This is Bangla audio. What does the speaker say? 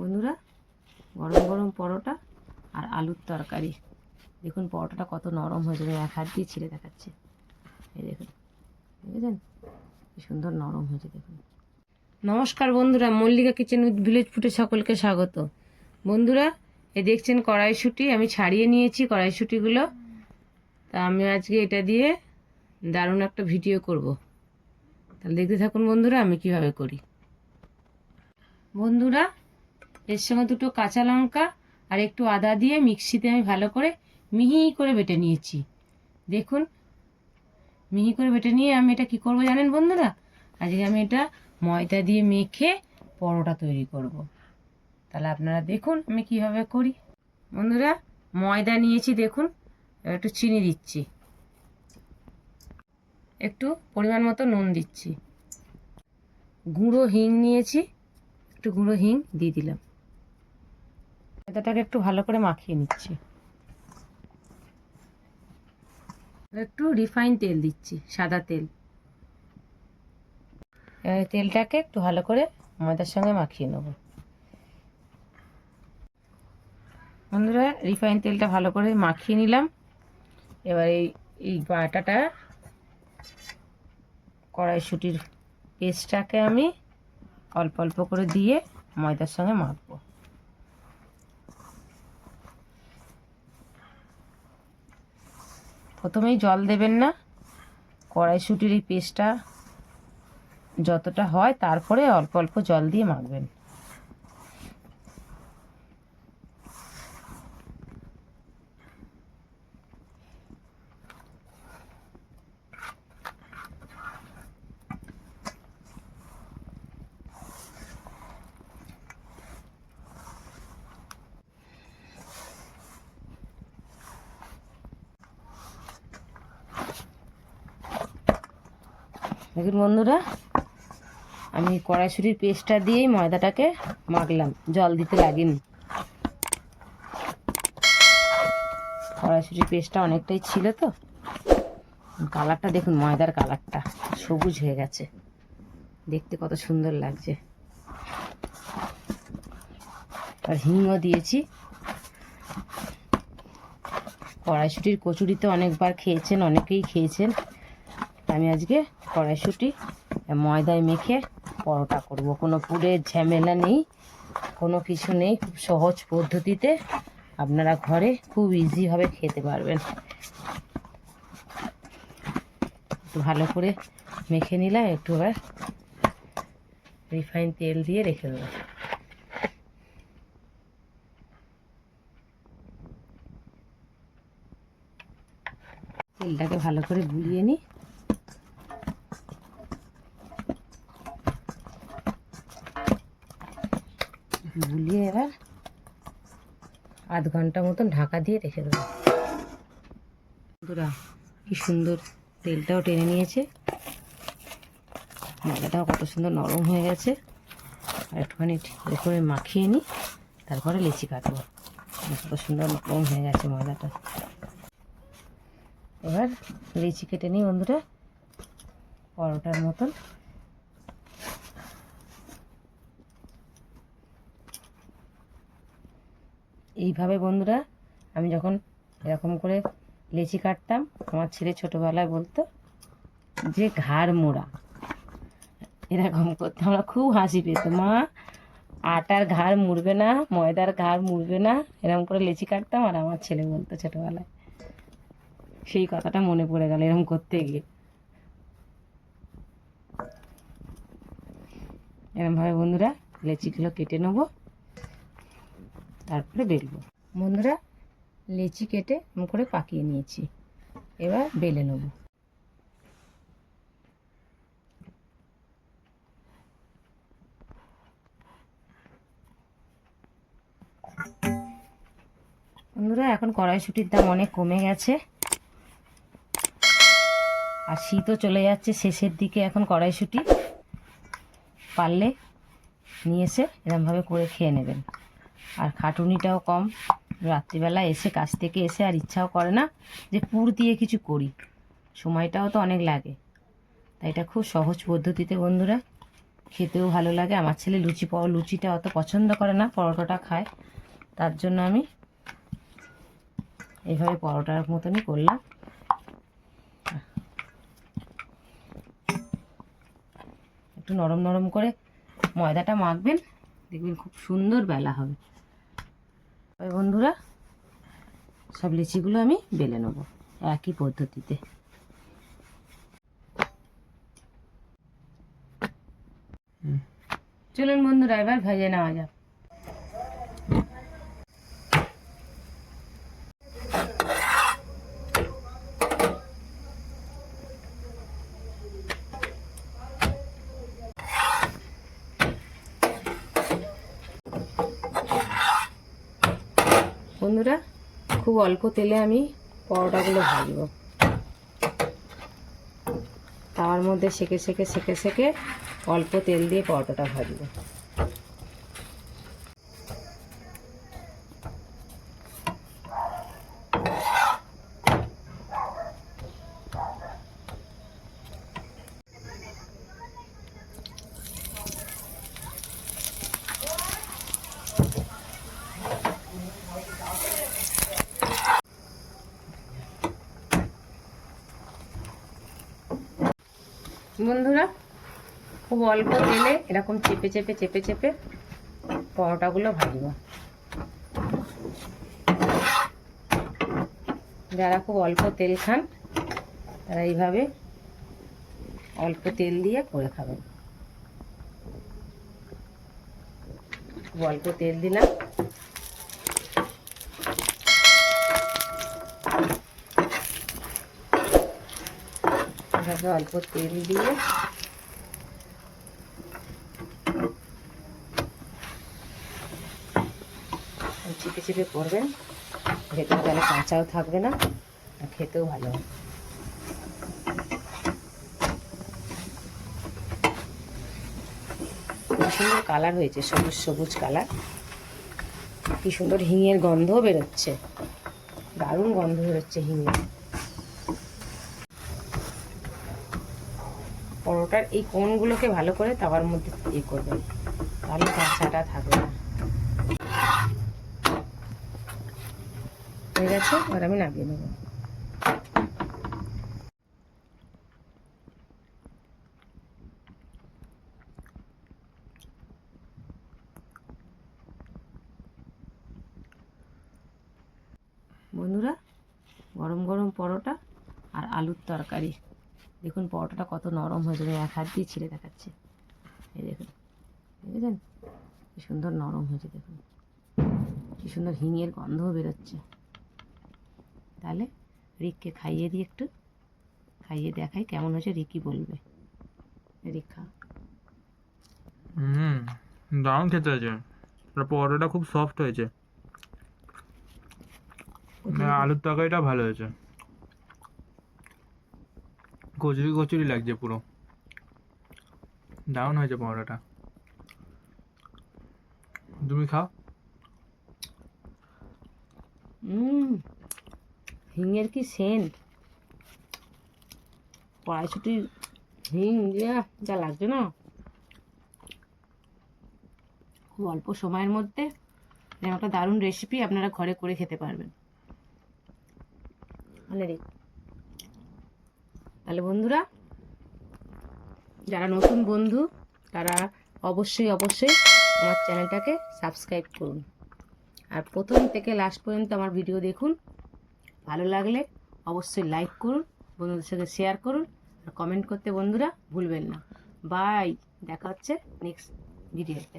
বন্ধুরা, গরম গরম পরোটা আর আলুর তরকারি। দেখুন পরোটাটা কত নরম হয়েছে আমি এক হাত দিয়ে ছিঁড়ে দেখাচ্ছে। এই দেখুন, দেখেছেন? কি সুন্দর নরম হয়েছে, দেখুন। নমস্কার বন্ধুরা, মল্লিকা কিচেন উইথ ভিলেজ ফুটে সকলকে স্বাগত। বন্ধুরা, এ দেখছেন কড়াইশুঁটি, আমি ছাড়িয়ে নিয়েছি কড়াইশুঁটিগুলো। তা আমি আজকে এটা দিয়ে দারুণ একটা ভিডিও করব। তাহলে দেখতে থাকুন বন্ধুরা, আমি কীভাবে করি। বন্ধুরা এর সঙ্গে দুটো কাঁচা লঙ্কা আর একটু আদা দিয়ে মিক্সিতে আমি ভালো করে মিহি করে বেটে নিয়েছি। দেখুন, মিহি করে বেটে নিয়ে আমি এটা কি করব জানেন বন্ধুরা? আজকে আমি এটা ময়দা দিয়ে মেখে পরোটা তৈরি করব। তাহলে আপনারা দেখুন আমি কীভাবে করি। বন্ধুরা, ময়দা নিয়েছি দেখুন একটু চিনি দিচ্ছি। একটু পরিমাণ মতো নুন দিচ্ছি। গুঁড়ো হিং নিয়েছি, একটু গুঁড়ো হিং দিয়ে দিলাম। ময়দাটাকে একটু ভালো করে মাখিয়ে নিচ্ছি। একটু রিফাইন তেল দিচ্ছি সাদা তেল। এবার তেলটাকে একটু ভালো করে ময়দার সঙ্গে মাখিয়ে নেব। বন্ধুরা রিফাইন তেলটা ভালো করে মাখিয়ে নিলাম। এবার এই এই বাটাটা কড়াইশুটির পেস্টটাকে আমি অল্প অল্প করে দিয়ে ময়দার সঙ্গে মাখবো। প্রথমেই জল দেবেন না, কড়াইশুটির এই পেস্টটা যতটা হয়, তারপরে অল্প অল্প জল দিয়ে মাখবেন। দেখুন বন্ধুরা, আমি কড়াইশুটির পেস্টটা দিয়েই ময়দাটাকে মাখলাম। জল দিতে লাগেনি। কড়াইশুটির পেস্টটা অনেকটাই ছিল তো। কালারটা দেখুন, ময়দার কালারটা সবুজ হয়ে গেছে। দেখতে কত সুন্দর লাগছে। আর হিংও দিয়েছি। কড়াইশুটির কচুরি তো অনেকবার খেয়েছেন, অনেকেই খেয়েছেন। আমি আজকে কড়াইশুটি ময়দায় মেখে পরোটা করব। কোনো পুরের ঝামেলা নেই, কোনো কিছু নেই। খুব সহজ পদ্ধতিতে আপনারা ঘরে খুব ইজিভাবে খেতে পারবেন। একটু ভালো করে মেখে নিলাম, একটু এবার রিফাইন তেল দিয়ে রেখে দেবো। তেলটাকে ভালো করে গুলিয়ে নিই। গুলিয়ে এবার আধ ঘণ্টা মতন ঢাকা দিয়ে রেখে দেবো। বন্ধুরা, কি সুন্দর তেলটাও টেনে নিয়েছে। ময়দাটাও কত সুন্দর নরম হয়ে গেছে। আর একটুখানি করে মাখিয়ে নিই, তারপরে লিচি কাটবো। কত সুন্দর নরম হয়ে গেছে ময়দাটা। এবার লিচি কেটে নিই বন্ধুরা, পরোটার মতন। এইভাবে বন্ধুরা আমি যখন এরকম করে লেচি কাটতাম, আমার ছেলে ছোটোবেলায় বলতো যে ঘাড় মোড়া। এরকম করতে আমরা খুব হাসি পেত। মা, আটার ঘাড় মুড়বে না, ময়দার ঘাড় মুড়বে না, এরকম করে লেচি কাটতাম আর আমার ছেলে বলতো ছোটোবেলায়। সেই কথাটা মনে পড়ে গেল এরকম করতে গিয়ে। এরকমভাবে বন্ধুরা লেচিগুলো কেটে নেব। তারপরে বেলবো। বন্ধুরা, লেচি কেটে এরকম করে পাকিয়ে নিয়েছি। এবার বেলে নেব। বন্ধুরা, এখন কড়াইশুটির দাম অনেক কমে গেছে। আর শীতও চলে যাচ্ছে, শেষের দিকে এখন কড়াইশুটি পারলে নিয়ে এসে এরমভাবে করে খেয়ে নেবেন। আর খাটুনিটাও কম। রাত্রিবেলা এসে কাজ থেকে এসে আর ইচ্ছাও করে না যে পুর দিয়ে কিছু করি। সময়টাও তো অনেক লাগে। তাই এটা খুব সহজ পদ্ধতিতে বন্ধুরা। খেতেও ভালো লাগে। আমার ছেলে লুচি লুচিটা অত পছন্দ করে না, পরোটাটা খায়। তার জন্য আমি এইভাবে পরোটার মতনই করলাম। একটু নরম নরম করে ময়দাটা মাখবেন, দেখবেন খুব সুন্দর বেলা হবে। তবে বন্ধুরা, সব লিচিগুলো আমি বেলে নেব একই পদ্ধতিতে। চলুন বন্ধুরা, এবার ভেজে নেওয়া যাক। বন্ধুরা, খুব অল্প তেলে আমি পরোটাগুলো ভাজবো। তার মধ্যে সেকে সেকে সেকে সেকে অল্প তেল দিয়ে পরোটাটা ভাজবো। বন্ধুরা, খুব অল্প তেলে এরকম চেপে চেপে চেপে চেপে পরোটাগুলো ভাজবো। যারা খুব অল্প তেল খান, তারা এইভাবে অল্প তেল দিয়ে করে খাবেন। খুব অল্প তেল দিলাম। এভাবে অল্প তেল দিয়ে চিপে চিপে করবেন। ভেতরে তাহলে কাঁচাও থাকবে না, আর খেতেও ভালো হবে। সুন্দর কালার হয়েছে, সবুজ সবুজ কালার। কি সুন্দর হিঙের গন্ধ বেরোচ্ছে। দারুণ গন্ধ বেরোচ্ছে হিঙের। পরোটার এই কোণগুলোকে ভালো করে তাওয়ার মধ্যে ইয়ে করবেন। তাহলে কাঁচাটা থাকবে না। হয়ে গেছে আর আমি নামিয়ে নেব। বন্ধুরা, গরম গরম পরোটা আর আলুর তরকারি। দেখুন পরোটাটা কত নরম হয়েছে আমি এক হাত দিয়ে ছিঁড়ে দেখাচ্ছে। এই দেখুন দেখেছেন? কি সুন্দর নরম হয়েছে দেখুন। কি সুন্দর হিঙের গন্ধও বেরোচ্ছে। তাহলে রিককে খাইয়ে দিই একটু খাইয়ে দেখাই কেমন হয়েছে রিকি বলবে। রিক্খা হুম দারুণ খেতে হয়েছে। পরোটাটা খুব সফট হয়েছে। আলুর তরকারিটা ভালো হয়েছে। কচুরি কচুরি লাগছে পুরো। দারুণ হয়েছে পরোটাটা। তুমি খাও। হিঙের কি সেন্ট? কড়াইশুটির হিং দিয়ে যা লাগছে না? খুব অল্প সময়ের মধ্যে একটা দারুণ রেসিপি আপনারা ঘরে করে খেতে পারবেন। রে তাহলে বন্ধুরা, যারা নতুন বন্ধু, তারা অবশ্যই অবশ্যই আমার চ্যানেলটাকে সাবস্ক্রাইব করুন। আর প্রথম থেকে লাস্ট পর্যন্ত আমার ভিডিও দেখুন। ভালো লাগলে অবশ্যই লাইক করুন, বন্ধুদের সাথে শেয়ার করুন, আর কমেন্ট করতে বন্ধুরা ভুলবেন না। বাই দেখা হচ্ছে নেক্সট ভিডিওতে